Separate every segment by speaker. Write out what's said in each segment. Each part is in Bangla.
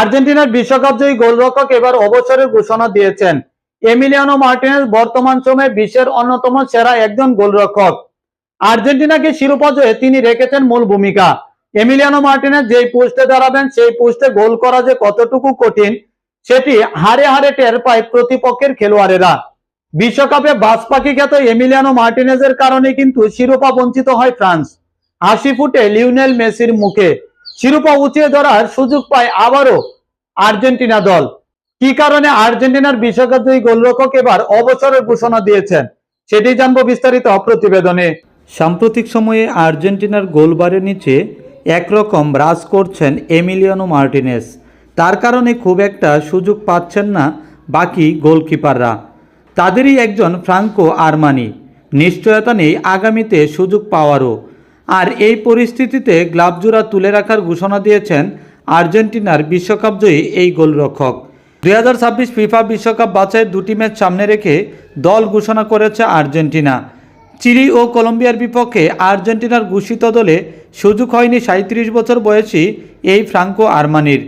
Speaker 1: আর্জেন্টিনার বিশ্বকাপ জয়ী গোলরক্ষক এবার অবসরের ঘোষণা দিয়েছেন। এমিলিয়ানো মার্টিনেজ বর্তমান সময়ে বিশ্বের অন্যতম সেরা একজন গোলরক্ষক। আর্জেন্টিনাকে শিরোপা জয়ে তিনি রেখেছেন মূল ভূমিকা। এমিলিয়ানো মার্টিনেজ যেই পোস্টে দাঁড়াবেন, সেই পোস্টে গোল করা যে কতটুকু কঠিন, সেটি হারে হারে টের পায় প্রতিপক্ষের খেলোয়াড়েরা। বিশ্বকাপে বাস পাখি খ্যাত এমিলিয়ানো মার্টিনেজের কারণে কিন্তু শিরোপা বঞ্চিত হয় ফ্রান্স। হাসি ফুটে লিওনেল মেসির মুখে। শিরোপা উঁচিয়ে ধরার সুযোগ পায় আবারও আর্জেন্টিনা দল। কি কারণে আর্জেন্টিনার বিশ্বকাপ জয়ী গোলরক্ষক এবার অবসরের ঘোষণা দিয়েছেন, সেটি জানব বিস্তারিত প্রতিবেদনে। সাম্প্রতিক সময়ে আর্জেন্টিনার গোলবারের নিচে একরকম রাজ করছেন এমিলিয়ানো মার্টিনেস। তার কারণে খুব একটা সুযোগ পাচ্ছেন না বাকি গোলকিপাররা। তাদেরই একজন ফ্রাঙ্কো আরমানি। নিশ্চয়তা নেই আগামীতে সুযোগ পাওয়ারও। আর এই পরিস্থিতিতে গ্লাভজোড়া তুলে রাখার ঘোষণা দিয়েছেন আর্জেন্টিনার বিশ্বকাপ জয়ী এই গোলরক্ষক। দুই হাজার ছাব্বিশ ফিফা বিশ্বকাপ বাছাইয়ের দুটি ম্যাচ সামনে রেখে দল ঘোষণা করেছে আর্জেন্টিনা। চিলি ও কলম্বিয়ার বিপক্ষে আর্জেন্টিনার ঘোষিত দলে সুযোগ হয়নি সাঁত্রিশ বছর বয়সী এই ফ্রাঙ্কো আরমানির।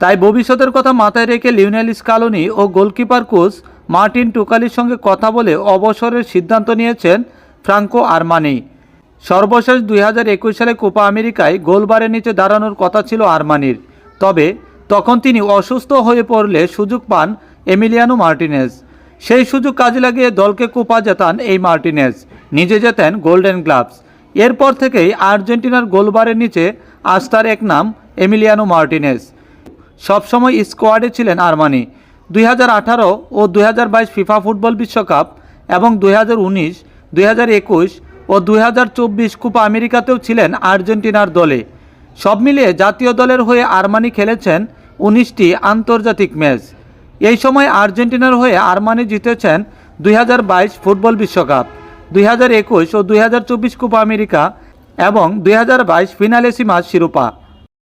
Speaker 1: তাই ভবিষ্যতের কথা মাথায় রেখে লিওনেল স্কালোনি ও গোলকিপার কোচ মার্টিন টুকালির সঙ্গে কথা বলে অবসরের সিদ্ধান্ত নিয়েছেন ফ্রাঙ্কো আরমানি। সর্বশেষ দুই হাজার একুশ সালে কোপা আমেরিকায় গোলবারের নিচে দাঁড়ানোর কথা ছিল আরমানির। তবে তখন তিনি অসুস্থ হয়ে পড়লে সুযোগ পান এমিলিয়ানো মার্টিনেজ। সেই সুযোগ কাজে লাগিয়ে দলকে কোপা জেতান এই মার্টিনেজ। নিজে জেতেন গোল্ডেন গ্লাভস। এরপর থেকেই আর্জেন্টিনার গোলবারের নিচে আস্থার এক নাম, এমিলিয়ানো মার্টিনেজ। সবসময় স্কোয়াডে ছিলেন আরমানি। দুই হাজার আঠারো ও দুই হাজার বাইশ ফিফা ফুটবল বিশ্বকাপ এবং দুই হাজার উনিশ ও দুই হাজার চব্বিশ কোপা আমেরিকাতেও ছিলেন আর্জেন্টিনার দলে। সব মিলিয়ে জাতীয় দলের হয়ে আরমানি খেলেছেন উনিশটি আন্তর্জাতিক ম্যাচ। এই সময় আর্জেন্টিনার হয়ে আরমানি জিতেছেন দুই হাজার বাইশ ফুটবল বিশ্বকাপ, দুই হাজার একুশ ও দুই হাজার চব্বিশ কোপা আমেরিকা এবং দুই হাজার বাইশ ফিনালেসিমাস শিরোপা।